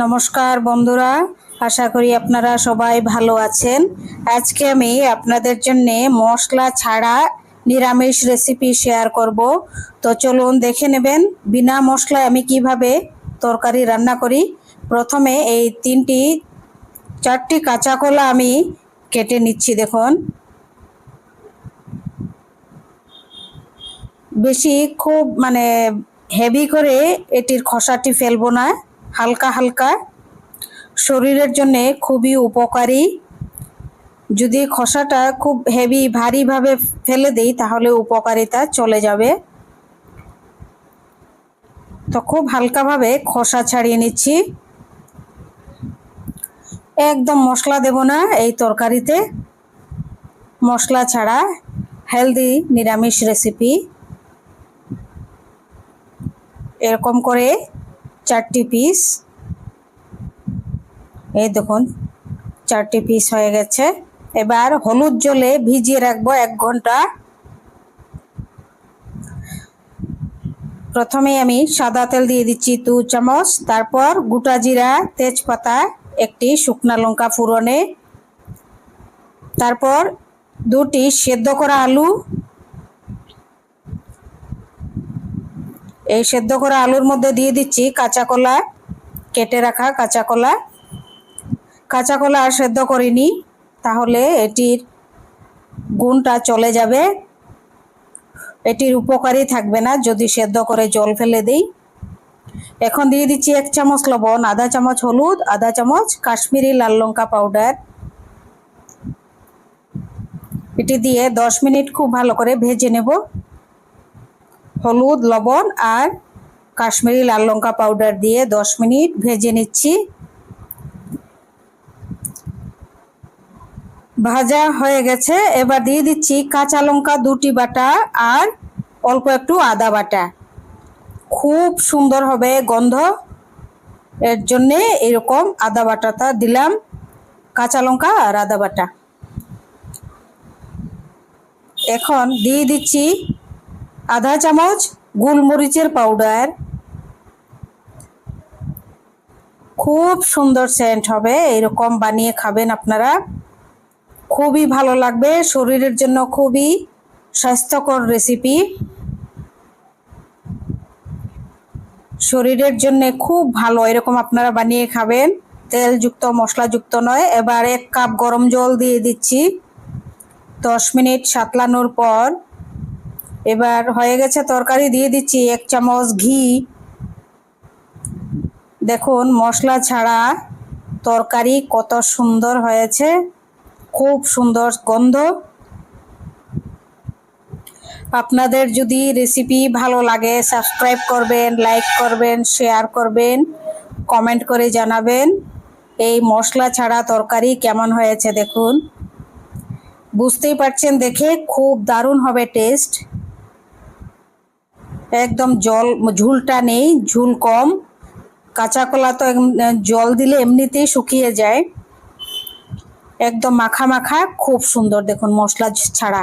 নমস্কার বন্ধুরা, আশা করি আপনারা সবাই ভালো আছেন। আজকে আমি আপনাদের জন্য মশলা ছাড়া নিরামিষ রেসিপি শেয়ার করব। তো চলুন দেখে নেবেন, বিনা মশলায় আমি কীভাবে তরকারি রান্না করি। প্রথমে এই তিনটি, চারটি কাঁচা কলা আমি কেটে নিচ্ছি, দেখুন। বেশি খুব মানে হেভি করে এটির খসাটি ফেলব না। হালকা হালকা। শরীরের জন্য খুবই উপকারী। যদি খসাটা খুব হেভি ভারীভাবে ফেলে দিই, তাহলে উপকারিতা চলে যাবে। তো খুব হালকাভাবে খসা ছাড়িয়ে নিচ্ছি। একদম মশলা দেব না এই তরকারিতে। মশলা ছাড়া হেলদি নিরামিষ রেসিপি এরকম করে চারটি পিস এই দেখুন, চারটি পিস হয়ে গেছে। এবার হলুদ জলে ভিজিয়ে রাখব এক ঘণ্টা। প্রথমে আমি সাদা তেল দিয়ে দিচ্ছি দু চামচ। তারপর গোটা জিরা, তেজপাতা, একটি শুকনা লঙ্কা ফুরনে। তারপর দুটি সেদ্ধ করা আলু। এই সেদ্ধ করা আলুর মধ্যে দিয়ে দিচ্ছি কাঁচা কলা, কেটে রাখা কাঁচা কলা। কাঁচা কলা আর সেদ্ধ করিনি, তাহলে এটির গুণটা চলে যাবে। এটির উপকারী থাকবে না যদি সেদ্ধ করে জল ফেলে দিই। এখন দিয়ে দিচ্ছি এক চামচ লবণ, আধা চামচ হলুদ, আধা চামচ কাশ্মীরি লাল লঙ্কা পাউডার। এটি দিয়ে দশ মিনিট খুব ভালো করে ভেজে নেব। হলুদ, লবণ আর কাশ্মীরি লাল লঙ্কা পাউডার দিয়ে দশ মিনিট ভেজে নিচ্ছি। ভাজা হয়ে গেছে। এবার দিয়ে দিচ্ছি কাঁচা লঙ্কা দুটি বাটা আর অল্প একটু আদা বাটা। খুব সুন্দর হবে গন্ধ। এর জন্যে এরকম আদা বাটাটা দিলাম, কাঁচা লঙ্কা আর আদা বাটা। এখন দিয়ে দিচ্ছি আধা চামচ গোলমরিচের পাউডার। খুব সুন্দর সেন্ট হবে, এরকম বানিয়ে খাবেন আপনারা। খুবই ভালো লাগবে, শরীরের জন্য খুবই স্বাস্থ্যকর রেসিপি শরীরের জন্য খুব ভালো, এরকম আপনারা বানিয়ে খাবেন। তেলযুক্ত, মশলাযুক্ত নয়, এবার এক কাপ গরম জল দিয়ে দিচ্ছি। দশ মিনিট সাতলানোর পর এবার হয়ে গেছে তরকারি, দিয়ে দিচ্ছি এক চামচ ঘি। দেখুন, মশলা ছাড়া তরকারি কত সুন্দর হয়েছে, খুব সুন্দর গন্ধ। আপনাদের যদি রেসিপি ভালো লাগে সাবস্ক্রাইব করবেন লাইক করবেন শেয়ার করবেন কমেন্ট করে জানাবেন এই মশলা ছাড়া তরকারি কেমন হয়েছে দেখুন। বুঝতেই পারছেন দেখে, খুব দারুণ হবে টেস্ট একদম জল, ঝুলটা নেই, ঝুল কম। কাঁচা কলা তো জল দিলে এমনিতেই শুকিয়ে যায়। একদম মাখা মাখা, খুব সুন্দর দেখুন মশলা ছাড়া।